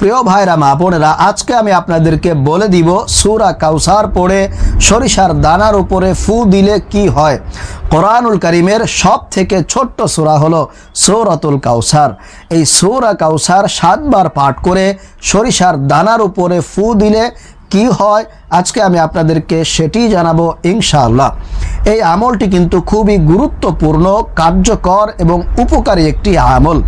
প্রিয় ভাইরা, মা বোনেরা, আজকে আমি আপনাদেরকে বলে দিব সুরা কাউসার পড়ে সরিষার দানার উপরে ফু দিলে কি হয়। কোরআনুল করিমের সব থেকে ছোট্ট সুরা হলো সৌরাতুল কাউসার এই সৌরা কাউসার সাতবার পাঠ করে সরিষার দানার উপরে ফু দিলে কি হয়, আজকে আমি আপনাদেরকে সেটি জানাব ইনশাআল্লাহ। এই আমলটি কিন্তু খুবই গুরুত্বপূর্ণ, কার্যকর এবং উপকারী একটি আমল।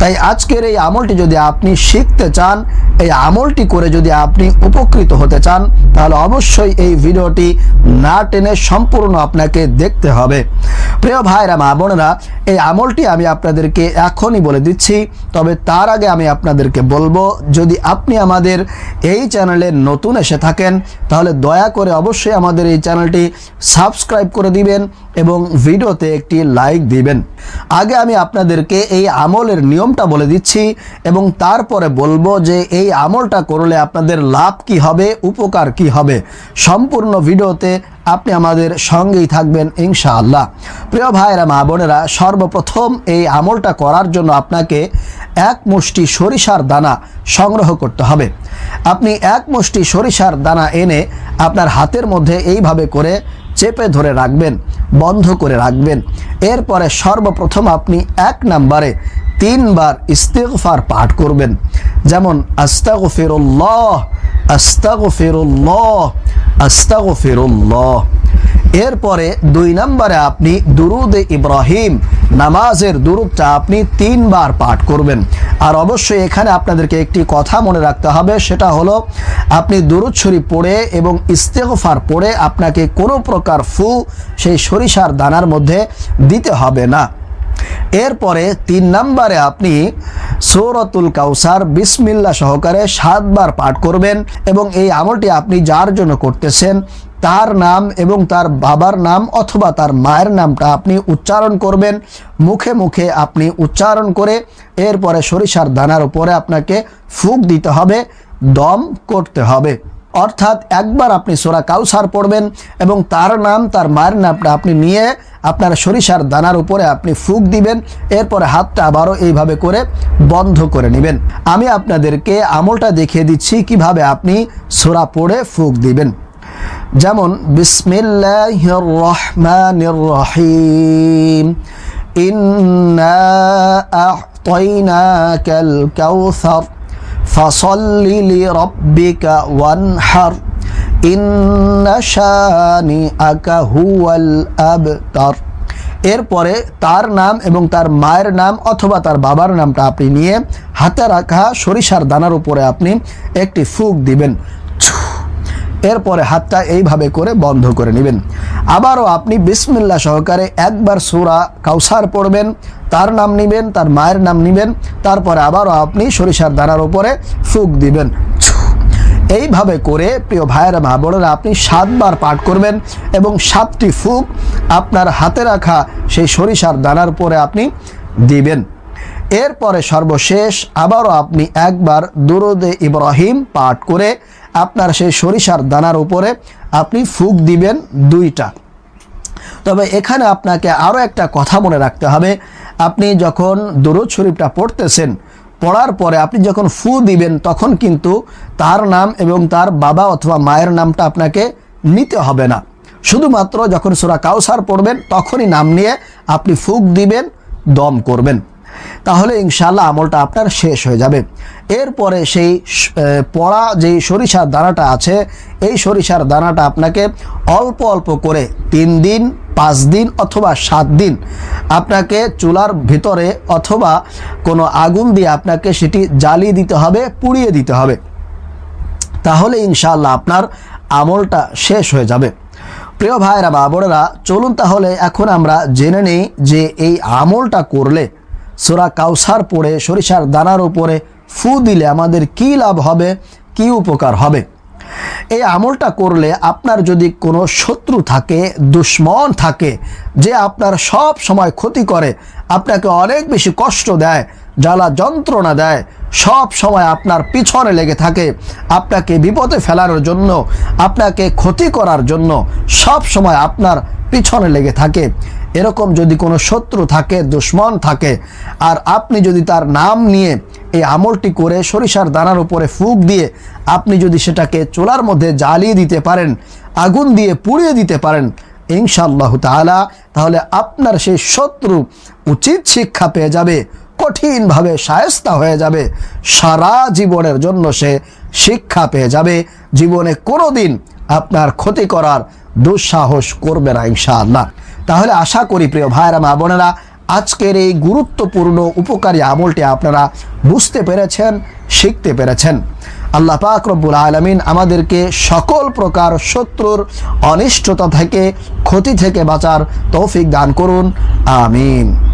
তাই আজকের এই আমলটি যদি আপনি শিখতে চান, এই আমলটি করে যদি আপনি উপকৃত হতে চান, তাহলে অবশ্যই এই ভিডিওটি না টেনে সম্পূর্ণ আপনাকে দেখতে হবে। প্রিয় ভাইরা, মা বোনেরা, এই আমলটি আমি আপনাদেরকে এখনই বলে দিচ্ছি, তবে তার আগে আমি আপনাদেরকে বলব, যদি আপনি আমাদের এই চ্যানেলে নতুন এসে থাকেন, তাহলে দয়া করে অবশ্যই আমাদের এই চ্যানেলটি সাবস্ক্রাইব করে দিবেন এবং ভিডিওতে একটি লাইক দিবেন। আগে আমি আপনাদেরকে এই আমলের নিয়মটা বলে দিচ্ছি এবং তারপরে বলব যে এই আমলটা করলে আপনাদের লাভ কি হবে, উপকার কি হবে সম্পূর্ণ ভিডিওতে আপনি আমাদের সঙ্গেই থাকবেন ইনশাআল্লাহ। প্রিয় ভাইরা মা বোনেরা, সর্বপ্রথম এই আমলটা করার জন্য আপনাকে এক মুষ্টি সরিষার দানা সংগ্রহ করতে হবে। আপনি এক মুষ্টি সরিষার দানা এনে আপনার হাতের মধ্যে এইভাবে করে চেপে ধরে রাখবেন, বন্ধ করে রাখবেন। এরপরে সর্বপ্রথম আপনি এক নাম্বারে তিনবার ইস্তেগফার পাঠ করবেন। যেমন, আস্তাগফিরুল্লাহ আস্তাগফিরুল্লাহ আস্তাগফিরুল্লাহ। এরপরে দুই নম্বরে আপনি দুরুদে ইব্রাহিম, নামাজের দুরুদটা আপনি তিনবার পাঠ করবেন। আর অবশ্যই এখানে আপনাদেরকে একটি কথা মনে রাখতে হবে, সেটা হলো, আপনি দুরুদ শরীফ পড়ে এবং ইস্তেগফার পড়ে আপনাকে কোনো প্রকার ফু সেই সরিষার দানার মধ্যে দিতে হবে না। এরপরে তিন নম্বরে আপনি সৌরতুল কাউসার বিসমিল্লা সহকারে সাতবার পাঠ করবেন এবং এই আমলটি আপনি যার জন্য করতেছেন তার নাম এবং তার বাবার নাম অথবা তার মায়ের নামটা আপনি উচ্চারণ করবেন। মুখে মুখে আপনি উচ্চারণ করে এরপরে সরিষার দানার উপরে আপনাকে ফুক দিতে হবে, দম করতে হবে। অর্থাৎ একবার আপনি সোরা কাউসার পড়বেন এবং তার নাম, তার মায়ের নামটা আপনি নিয়ে আপনার সরিষার দানার উপরে আপনি ফুক দিবেন এরপরে হাতটা আবারও এইভাবে করে বন্ধ করে নেবেন আমি আপনাদেরকে আমলটা দেখিয়ে দিচ্ছি কিভাবে আপনি সোরা পড়ে ফুক দিবেন যেমন বিসমিল্লাহ রহমান রহিম ইন্না আ'তাইনাকাল কাউসার فصل لربك وانحر এরপরে তার নাম এবং তার মায়ের নাম অথবা তার বাবার নামটা আপনি নিয়ে হাতে রাখা সরিষার দানার উপরে আপনি একটি ফুক দিবেন। এরপরে হাতটা এইভাবে করে বন্ধ করে নেবেন। আবারও আপনি বিসমিল্লা সহকারে একবার সুরা কাউসার পড়বেন, তার নাম নিবেন, তার মায়ের নাম নিবেন, তারপরে আবারও আপনি সরিষার দানার উপরে ফুক দিবেন। এইভাবে করে, প্রিয় ভাইয়েরা, মা বোনেরা, আপনি সাতবার পাঠ করবেন এবং সাতটি ফুক আপনার হাতে রাখা সেই সরিষার দানার উপরে আপনি দিবেন। এরপরে সর্বশেষ আবারও আপনি একবার দুরুদে ইব্রাহিম পাঠ করে আপনার সেই সরিষার দানার উপরে আপনি ফুক দিবেন দুইটা। তবে এখানে আপনাকে আরও একটা কথা মনে রাখতে হবে। আপনি যখন দুরুদ শরীফটা পড়তেছেন পড়ার পরে আপনি যখন ফু দিবেন, তখন কিন্তু তার নাম এবং তার বাবা অথবা মায়ের নামটা আপনাকে নিতে হবে না। শুধুমাত্র যখন সোরা কাউসার পড়বেন, তখনই নাম নিয়ে আপনি ফুক দিবেন, দম করবেন। তাহলে ইনশাল্লাহ আমলটা আপনার শেষ হয়ে যাবে। এরপরে সেই পড়া যেই সরিষার দানাটা আছে, এই সরিষার দানাটা আপনাকে অল্প অল্প করে তিন দিন পাঁচ দিন অথবা সাত দিন আপনাকে চুলার ভিতরে অথবা কোনো আগুন দিয়ে আপনাকে সেটি জ্বালিয়ে দিতে হবে, পুড়িয়ে দিতে হবে। তাহলে ইনশাল্লাহ আপনার আমলটা শেষ হয়ে যাবে। প্রিয় ভাইরা বা বোনেরা, চলুন তাহলে এখন আমরা জেনে নিই যে এই আমলটা করলে সোরা কাউসার পরে সরিষার দানার উপরে ফু দিলে আমাদের কি লাভ হবে, কি উপকার হবে। এই আমলটা করলে আপনার যদি কোনো শত্রু থাকে, দুশ্মন থাকে, যে আপনার সব সময় ক্ষতি করে, আপনাকে অনেক বেশি কষ্ট দেয় জ্বালা যন্ত্রণা দেয়। সব সময় আপনার পিছনে লেগে থাকে। আপনাকে বিপদে ফেলানোর জন্য, আপনাকে ক্ষতি করার জন্য সব সময় আপনার পিছনে লেগে থাকে। এরকম যদি কোনো শত্রু থাকে, দুশ্মন থাকে, আর আপনি যদি তার নাম নিয়ে এই আমলটি করে সরিষার দানার উপরে ফুক দিয়ে আপনি যদি সেটাকে চুলার মধ্যে জ্বালিয়ে দিতে পারেন, আগুন দিয়ে পুড়িয়ে দিতে পারেন, ইনশাআল্লাহ তাহলে আপনার সেই শত্রু উচিত শিক্ষা পেয়ে যাবে। কঠিনভাবে সায়স্তা হয়ে যাবে। সারা জীবনের জন্য সে শিক্ষা পেয়ে যাবে। জীবনে কোনো দিন আপনার ক্ষতি করার দুঃসাহস করবে না, ইনশাআল্লাহ। তাহলে আশা করি প্রিয় ভাইরা মা বোনেরা, আজকের এই গুরুত্বপূর্ণ উপকারী আমলটি আপনারা বুঝতে পেরেছেন, শিখতে পেরেছেন। আল্লাহ পাক রব্বুল আলমিন আমাদেরকে সকল প্রকার শত্রুর অনিষ্টতা থেকে, ক্ষতি থেকে বাঁচার তৌফিক দান করুন। আমিন।